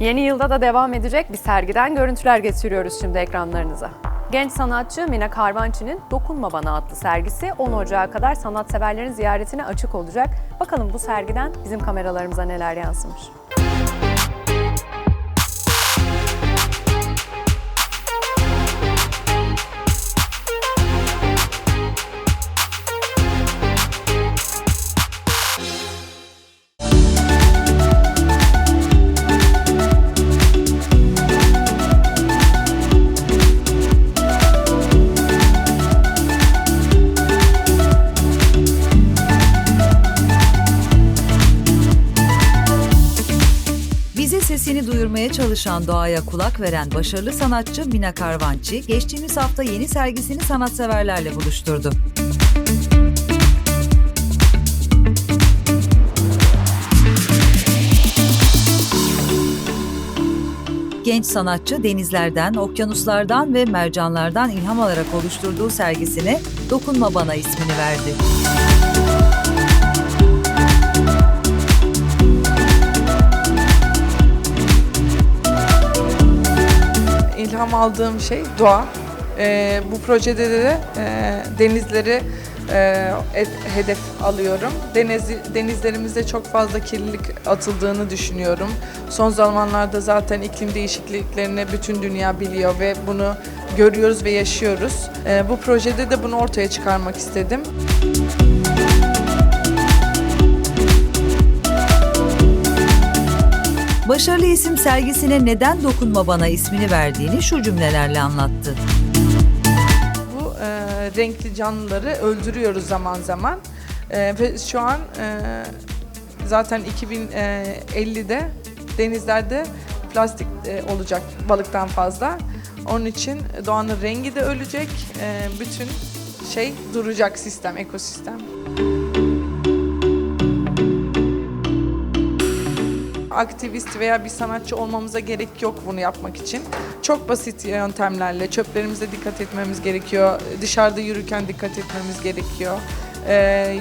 Yeni yılda da devam edecek bir sergiden görüntüler getiriyoruz şimdi ekranlarınıza. Genç sanatçı Mine Karvançı'nın Dokunma Bana adlı sergisi 10 Ocağı kadar sanatseverlerin ziyaretine açık olacak. Bakalım bu sergiden bizim kameralarımıza neler yansımış. Sesini duyurmaya çalışan doğaya kulak veren başarılı sanatçı Mina Karvançı, geçtiğimiz hafta yeni sergisini sanatseverlerle buluşturdu. Genç sanatçı denizlerden, okyanuslardan ve mercanlardan ilham alarak oluşturduğu sergisine Dokunma Bana ismini verdi. Aldığım şey doğa. Ee, bu projede de e, denizleri e, et- hedef alıyorum. Deniz, denizlerimizde çok fazla kirlilik atıldığını düşünüyorum. Son zamanlarda zaten iklim değişikliklerini bütün dünya biliyor ve bunu görüyoruz ve yaşıyoruz. Ee, bu projede de bunu ortaya çıkarmak istedim. Başarılı isim sergisine neden Dokunma Bana ismini verdiğini şu cümlelerle anlattı. Bu e, renkli canlıları öldürüyoruz zaman zaman E, ve şu an e, zaten 2050'de denizlerde plastik e, olacak balıktan fazla. Onun için doğanın rengi de ölecek, e, bütün şey duracak sistem, ekosistem. Aktivist veya bir sanatçı olmamıza gerek yok bunu yapmak için. Çok basit yöntemlerle çöplerimize dikkat etmemiz gerekiyor. Dışarıda yürürken dikkat etmemiz gerekiyor. Ee,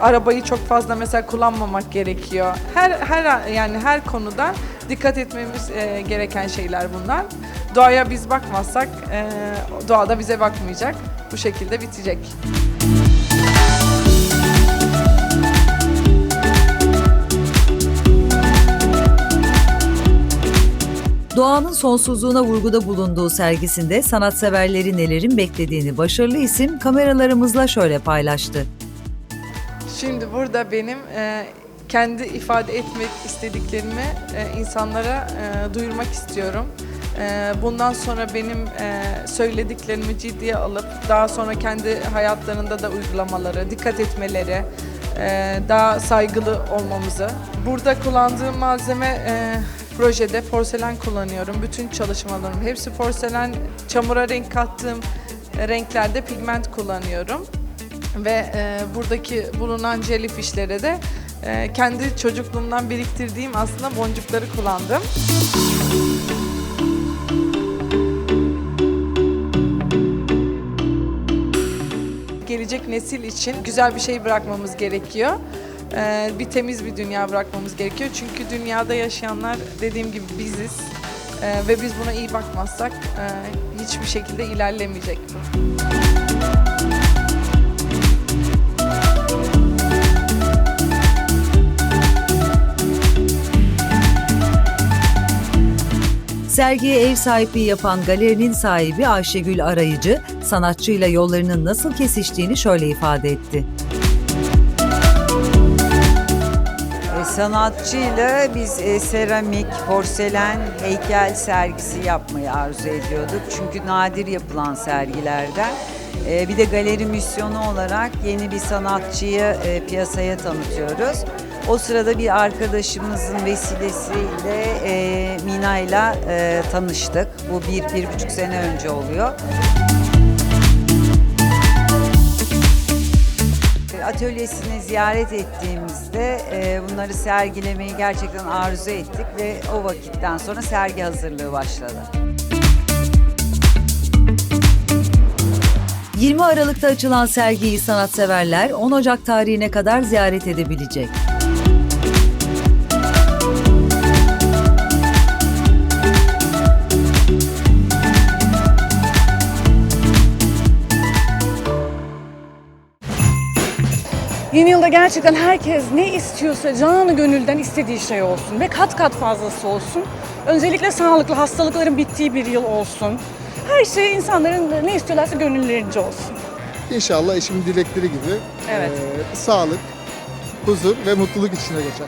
arabayı çok fazla mesela kullanmamak gerekiyor. Her her yani her konuda dikkat etmemiz e, gereken şeyler bunlar. Doğaya biz bakmazsak e, doğa da bize bakmayacak. Bu şekilde bitecek. Doğanın sonsuzluğuna vurguda bulunduğu sergisinde sanatseverleri nelerin beklediğini başarılı isim kameralarımızla şöyle paylaştı. Şimdi burada benim e, kendi ifade etmek istediklerimi e, insanlara e, duyurmak istiyorum. E, bundan sonra benim e, söylediklerimi ciddiye alıp daha sonra kendi hayatlarında da uygulamaları, dikkat etmeleri, e, daha saygılı olmamızı. Burada kullandığım malzeme e, projede porselen kullanıyorum. Bütün çalışmalarım hepsi porselen. Çamura renk kattığım renklerde pigment kullanıyorum ve e, buradaki bulunan jellyfishlere de e, kendi çocukluğumdan biriktirdiğim aslında boncukları kullandım. Gelecek nesil için güzel bir şey bırakmamız gerekiyor. E, bir temiz bir dünya bırakmamız gerekiyor. Çünkü dünyada yaşayanlar dediğim gibi biziz. E, ve biz buna iyi bakmazsak e, hiçbir şekilde ilerlemeyecek bu. Sergiye ev sahipliği yapan galerinin sahibi Ayşegül Arayıcı, sanatçıyla yollarının nasıl kesiştiğini şöyle ifade etti. E, sanatçıyla biz e, seramik, porselen, heykel sergisi yapmayı arzu ediyorduk. Çünkü nadir yapılan sergilerden. E, bir de galeri misyonu olarak yeni bir sanatçıyı e, piyasaya tanıtıyoruz. O sırada bir arkadaşımızın vesilesiyle e, Mina'yla e, tanıştık. Bu bir, bir buçuk sene önce oluyor. Atölyesini ziyaret ettiğimizde e, bunları sergilemeyi gerçekten arzu ettik ve o vakitten sonra sergi hazırlığı başladı. 20 Aralık'ta açılan sergiyi sanatseverler 10 Ocak tarihine kadar ziyaret edebilecek. Yeni yılda gerçekten herkes ne istiyorsa canı gönülden istediği şey olsun ve kat kat fazlası olsun. Öncelikle sağlıklı hastalıkların bittiği bir yıl olsun. Her şey insanların ne istiyorlarsa gönüllerince olsun. İnşallah eşimin dilekleri gibi Evet. eee, sağlık, huzur ve mutluluk içine geçer.